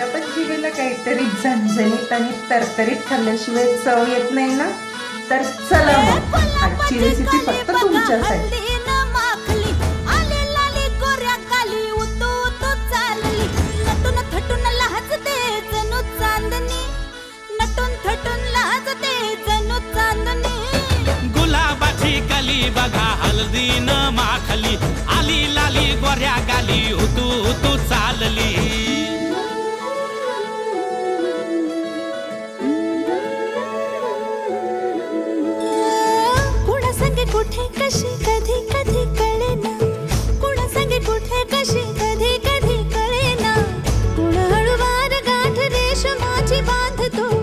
तुमच्या पण जिभेला काहीतरी झणझणीत आणि तरतरीत खाल्ल्याशिवाय चव येत नाही ना? तर चला आजची रेसिपी फक्त तुमच्यासाठी. बघा हल्दी न माखली. आली लाली गोऱ्या गाली हुतू हुतू बाँध दो।